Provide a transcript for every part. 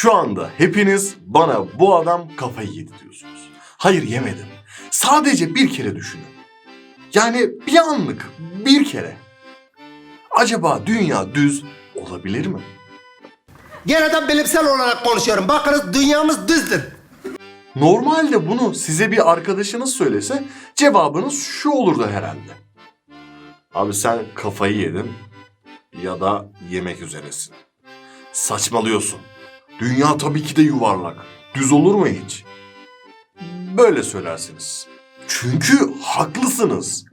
Şu anda hepiniz bana bu adam kafayı yedi diyorsunuz. Hayır yemedim. Sadece bir kere düşünün. Yani bir anlık, bir kere. Acaba dünya düz olabilir mi? Gene de bilimsel olarak konuşuyorum. Bakınız dünyamız düzdür. Normalde bunu size bir arkadaşınız söylese cevabınız şu olurdu herhalde. Abi sen kafayı yedin ya da yemek üzeresin. Saçmalıyorsun. Dünya tabii ki de yuvarlak. Düz olur mu hiç? Böyle söylersiniz. Çünkü haklısınız.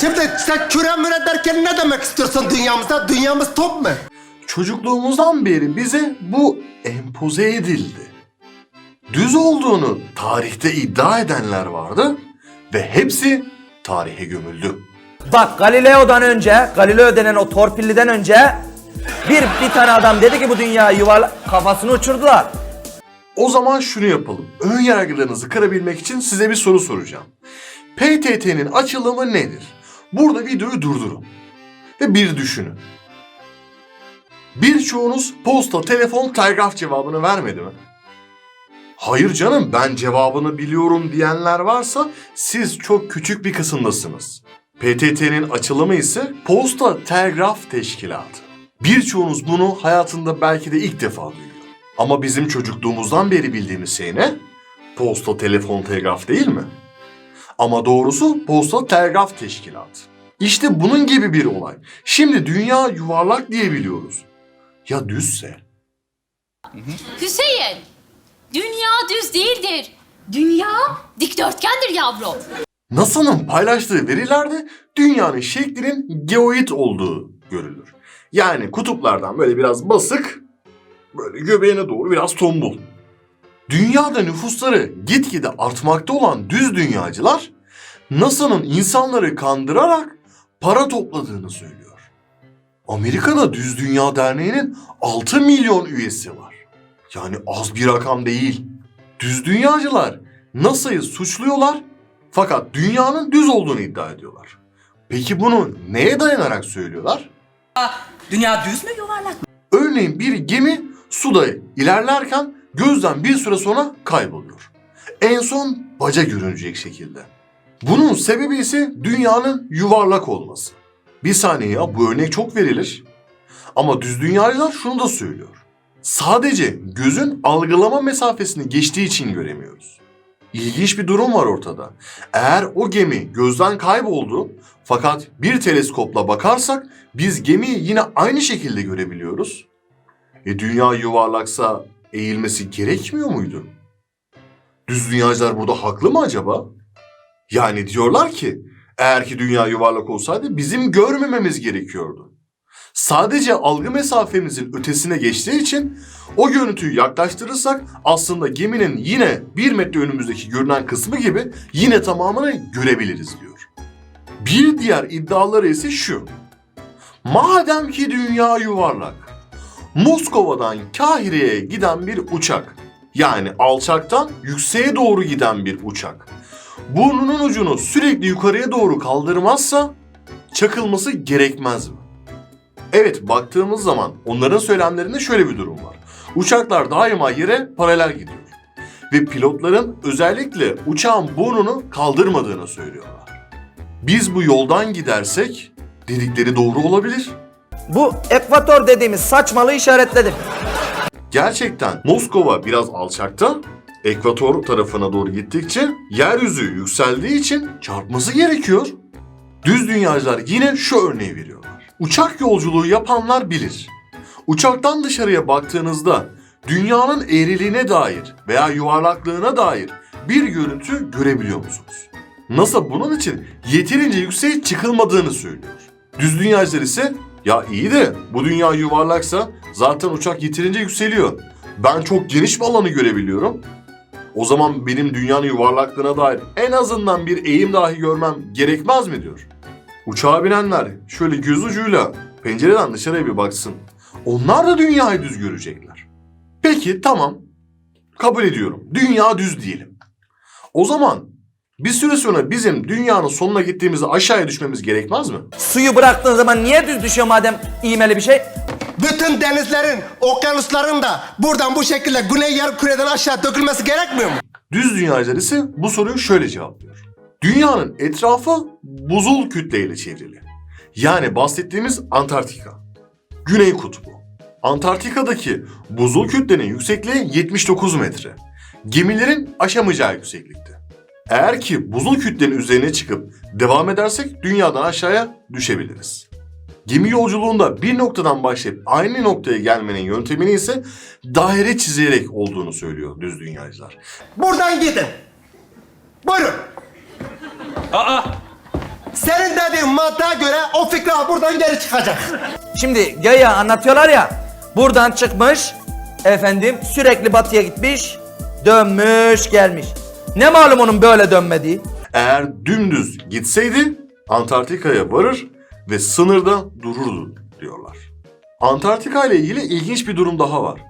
Şimdi sen küre müre derken ne demek istiyorsun dünyamızda? Dünyamız top mu? Çocukluğumuzdan beri bize bu empoze edildi. Düz olduğunu tarihte iddia edenler vardı ve hepsi tarihe gömüldü. Bak Galileo'dan önce, Galileo denen o torpilliden önce bir bir tane adam dedi ki bu dünya yuvarlak kafasını uçurdular. O zaman şunu yapalım. Ön yargılarınızı kırabilmek için size bir soru soracağım. PTT'nin açılımı nedir? Burada videoyu durdurun. Ve bir düşünün. Birçoğunuz posta, telefon, telgraf cevabını vermedi mi? Hayır canım ben cevabını biliyorum diyenler varsa siz çok küçük bir kısımdasınız. PTT'nin açılımı ise Posta Telgraf Teşkilatı. Birçoğunuz bunu hayatında belki de ilk defa duyuyor. Ama bizim çocukluğumuzdan beri bildiğimiz şey ne? Posta, telefon, telgraf değil mi? Ama doğrusu Posta Telgraf Teşkilatı. İşte bunun gibi bir olay. Şimdi dünya yuvarlak diye biliyoruz. Ya düzse? Hüseyin, dünya düz değildir. Dünya dikdörtgendir yavrum. NASA'nın paylaştığı verilerde dünyanın şeklinin geoid olduğu görülür. Yani kutuplardan böyle biraz basık, böyle göbeğine doğru biraz tombul. Dünyada nüfusları gitgide artmakta olan düz dünyacılar NASA'nın insanları kandırarak para topladığını söylüyor. Amerika'da Düz Dünya Derneği'nin 6 milyon üyesi var. Yani az bir rakam değil. Düz dünyacılar NASA'yı suçluyorlar fakat dünyanın düz olduğunu iddia ediyorlar. Peki bunu neye dayanarak söylüyorlar? Dünya düz mü yuvarlak mı? Örneğin bir gemi suda ilerlerken gözden bir süre sonra kayboluyor. En son baca görünecek şekilde. Bunun sebebi ise dünyanın yuvarlak olması. Bir saniye ya bu örnek çok verilir. Ama düz dünyacılar şunu da söylüyor. Sadece gözün algılama mesafesini geçtiği için göremiyoruz. İlginç bir durum var ortada. Eğer o gemi gözden kayboldu fakat bir teleskopla bakarsak biz gemiyi yine aynı şekilde görebiliyoruz. E dünya yuvarlaksa eğilmesi gerekmiyor muydu? Düz dünyacılar burada haklı mı acaba? Yani diyorlar ki eğer ki dünya yuvarlak olsaydı bizim görmememiz gerekiyordu. Sadece algı mesafemizin ötesine geçtiği için o görüntüyü yaklaştırırsak aslında geminin yine bir metre önümüzdeki görünen kısmı gibi yine tamamını görebiliriz diyor. Bir diğer iddiaları ise şu. Madem ki dünya yuvarlak, Moskova'dan Kahire'ye giden bir uçak, yani alçaktan yükseğe doğru giden bir uçak, burnunun ucunu sürekli yukarıya doğru kaldırmazsa çakılması gerekmez mi? Evet baktığımız zaman onların söylemlerinde şöyle bir durum var. Uçaklar daima yere paralel gidiyor. Ve pilotların özellikle uçağın burnunu kaldırmadığını söylüyorlar. Biz bu yoldan gidersek dedikleri doğru olabilir. Bu ekvator dediğimiz saçmalığı işaretledim. Gerçekten Moskova biraz alçakta, ekvator tarafına doğru gittikçe yeryüzü yükseldiği için çarpması gerekiyor. Düz dünyacılar yine şu örneği veriyorlar. Uçak yolculuğu yapanlar bilir. Uçaktan dışarıya baktığınızda dünyanın eğriliğine dair veya yuvarlaklığına dair bir görüntü görebiliyor musunuz? NASA bunun için yeterince yükseğe çıkılmadığını söylüyor. Düz dünyacılar ise ya iyi de bu dünya yuvarlaksa zaten uçak yeterince yükseliyor. Ben çok geniş bir alanı görebiliyorum. O zaman benim dünyanın yuvarlaklığına dair en azından bir eğim dahi görmem gerekmez mi diyor. Uçağa binenler şöyle göz ucuyla pencereden dışarıya bir baksın. Onlar da dünyayı düz görecekler. Peki tamam. Kabul ediyorum. Dünya düz diyelim. O zaman bir süre sonra bizim dünyanın sonuna gittiğimizde aşağıya düşmemiz gerekmez mi? Suyu bıraktığın zaman niye düz düşüyor madem iğmeli bir şey? bütün denizlerin, okyanusların da buradan bu şekilde güney yarımküreden aşağı dökülmesi gerekmiyor mu? Düz dünyacılar ise bu soruyu şöyle cevaplıyor. Dünyanın etrafı buzul kütleyle çevrili. Yani bahsettiğimiz Antarktika. Güney kutbu. Antarktika'daki buzul kütlenin yüksekliği 79 metre. Gemilerin aşamayacağı yükseklikte. Eğer ki buzul kütlenin üzerine çıkıp devam edersek dünyadan aşağıya düşebiliriz. Gemi yolculuğunda bir noktadan başlayıp aynı noktaya gelmenin yöntemini ise daire çizerek olduğunu söylüyor düz dünyacılar. Buradan gidin. Buyurun. Aa, Senin dediğin mantığa göre o fikri buradan geri çıkacak. Şimdi Gaya anlatıyorlar ya. Buradan çıkmış. Efendim sürekli batıya gitmiş. Dönmüş gelmiş. Ne malum onun böyle dönmediği? Eğer dümdüz gitseydi Antarktika'ya varır ve sınırda dururdu diyorlar. Antarktika ile ilgili ilginç bir durum daha var.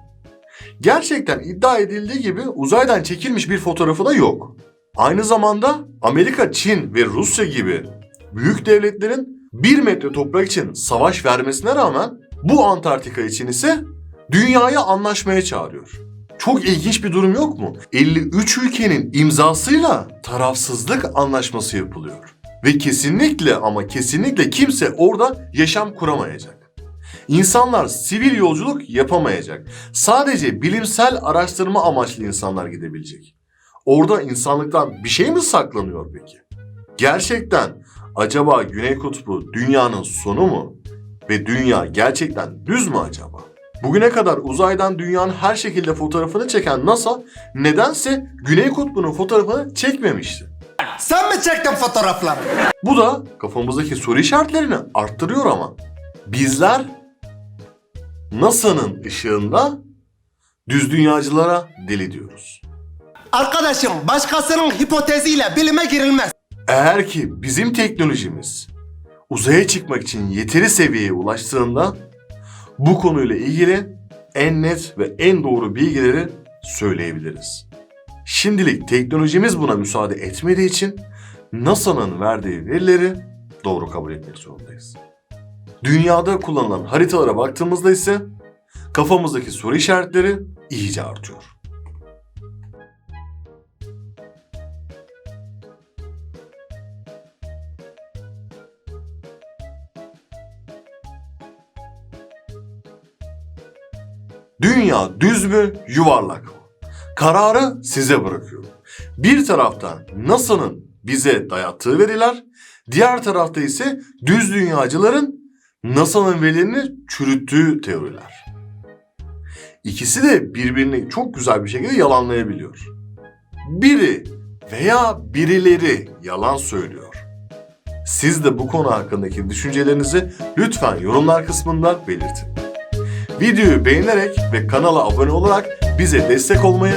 Gerçekten iddia edildiği gibi uzaydan çekilmiş bir fotoğrafı da yok. Aynı zamanda Amerika, Çin ve Rusya gibi büyük devletlerin bir metre toprak için savaş vermesine rağmen bu Antarktika için ise dünyaya anlaşmaya çağırıyor. Çok ilginç bir durum yok mu? 53 ülkenin imzasıyla tarafsızlık anlaşması yapılıyor. Ve kesinlikle ama kesinlikle kimse orada yaşam kuramayacak. İnsanlar sivil yolculuk yapamayacak. Sadece bilimsel araştırma amaçlı insanlar gidebilecek. Orada insanlıktan bir şey mi saklanıyor peki? Gerçekten acaba Güney Kutbu dünyanın sonu mu? Ve dünya gerçekten düz mü acaba? Bugüne kadar uzaydan dünyanın her şekilde fotoğrafını çeken NASA nedense Güney Kutbu'nun fotoğrafını çekmemişti. Sen mi çektin fotoğrafları? Bu da kafamızdaki soru işaretlerini arttırıyor ama bizler NASA'nın ışığında düz dünyacılara deli diyoruz. Arkadaşım başkasının hipoteziyle bilime girilmez. Eğer ki bizim teknolojimiz uzaya çıkmak için yeteri seviyeye ulaştığında bu konuyla ilgili en net ve en doğru bilgileri söyleyebiliriz. Şimdilik teknolojimiz buna müsaade etmediği için NASA'nın verdiği verileri doğru kabul etmek zorundayız. Dünyada kullanılan haritalara baktığımızda ise kafamızdaki soru işaretleri iyice artıyor. Dünya düz mü, yuvarlak mı? Kararı size bırakıyorum. Bir tarafta NASA'nın bize dayattığı veriler, diğer tarafta ise düz dünyacıların NASA'nın verilerini çürüttüğü teoriler. İkisi de birbirini çok güzel bir şekilde yalanlayabiliyor. Biri veya birileri yalan söylüyor. Siz de bu konu hakkındaki düşüncelerinizi lütfen yorumlar kısmında belirtin. Videoyu beğenerek ve kanala abone olarak bize destek olmayı